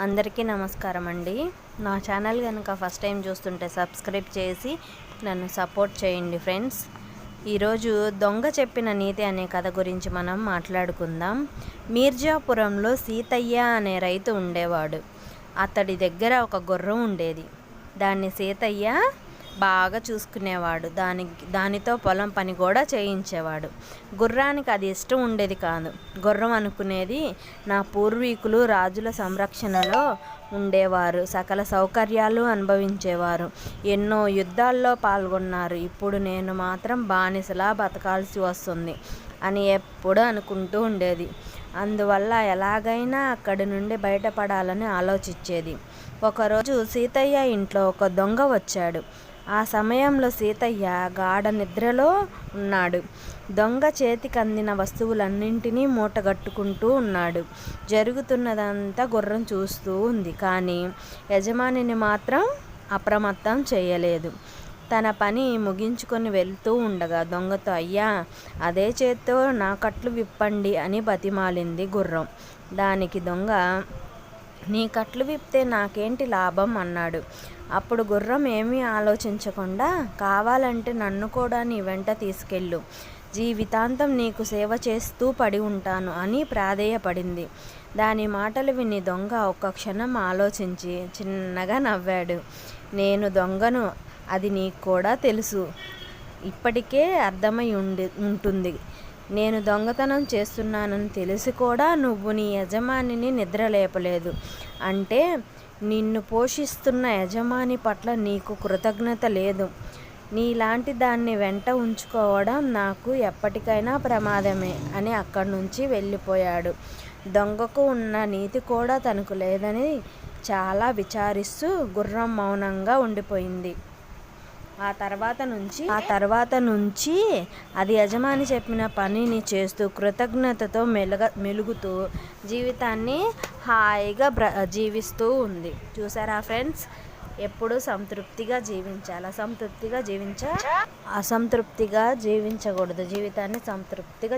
అందరికీ నమస్కారం అండి. నా ఛానల్ కనుక ఫస్ట్ టైం చూస్తుంటే సబ్స్క్రైబ్ చేసి నన్ను సపోర్ట్ చేయండి ఫ్రెండ్స్. ఈరోజు దొంగ చెప్పిన నీతి అనే కథ గురించి మనం మాట్లాడుకుందాం. మీర్జాపురంలో సీతయ్య అనే రైతు ఉండేవాడు. అతడి దగ్గర ఒక గుర్రం ఉండేది. దాన్ని సీతయ్య బాగా చూసుకునేవాడు. దానికి దానితో పొలం పని కూడా చేయించేవాడు. గుర్రానికి అది ఇష్టం ఉండేది కాదు. గుర్రం అనుకునేది నా పూర్వీకులు రాజుల సంరక్షణలో ఉండేవారు. సకల సౌకర్యాలు అనుభవించేవారు. ఎన్నో యుద్ధాల్లో పాల్గొన్నారు. ఇప్పుడు నేను మాత్రం బానిసలా బతకాల్సి వస్తుంది అని ఎప్పుడు అనుకుంటూ ఉండేది. అందువల్ల ఎలాగైనా అక్కడి నుండి బయటపడాలని ఆలోచించేది. ఒకరోజు సీతయ్య ఇంట్లో ఒక దొంగ వచ్చాడు. ఆ సమయంలో సీతయ్య గాఢ నిద్రలో ఉన్నాడు. దొంగ చేతికి అందిన వస్తువులన్నింటినీ మూటగట్టుకుంటూ ఉన్నాడు. జరుగుతున్నదంతా గుర్రం చూస్తూ ఉంది కానీ యజమానిని మాత్రం అప్రమత్తం చేయలేదు. తన పని ముగించుకొని వెళ్తూ ఉండగా దొంగతో అయ్యా అదే చేత్తో నా కట్లు విప్పండి అని బతిమాలింది గుర్రం. దానికి దొంగ నీ కట్లు విప్తే నాకేంటి లాభం? అన్నాడు. అప్పుడు గుర్రం ఏమీ ఆలోచించకుండా కావాలంటే నన్ను కూడా నీ వెంట తీసుకెళ్ళు. జీవితాంతం నీకు సేవ చేస్తూ పడి ఉంటాను అని ప్రాధేయపడింది. దాని మాటలు విని దొంగ ఒక్క క్షణం ఆలోచించి చిన్నగా నవ్వాడు. నేను దొంగను అది నీకు కూడా తెలుసు. ఇప్పటికే అర్థమై ఉండి ఉంటుంది. నేను దొంగతనం చేస్తున్నానని తెలిసి కూడా నువ్వు నీ యజమానిని నిద్రలేపలేదు. అంటే నిన్ను పోషిస్తున్న యజమాని పట్ల నీకు కృతజ్ఞత లేదు. నీలాంటి దాన్ని వెంట ఉంచుకోవడం నాకు ఎప్పటికైనా ప్రమాదమే అని అక్కడి నుంచి వెళ్ళిపోయాడు. దొంగకు ఉన్న నీతి కూడా తనకు లేదని చాలా విచారిస్తూ గుర్రం మౌనంగా ఉండిపోయింది. ఆ తర్వాత నుంచి ఆ తర్వాత నుంచి అది యజమాని చెప్పిన పనిని చేస్తూ కృతజ్ఞతతో మెలుగ మెలుగుతూ జీవితాన్ని హాయిగా బ్ర జీవిస్తూ ఉంది. చూసారా ఫ్రెండ్స్? ఎప్పుడు సంతృప్తిగా జీవించాలి. అసంతృప్తిగా జీవించ అసంతృప్తిగా జీవించకూడదు. జీవితాన్ని సంతృప్తిగా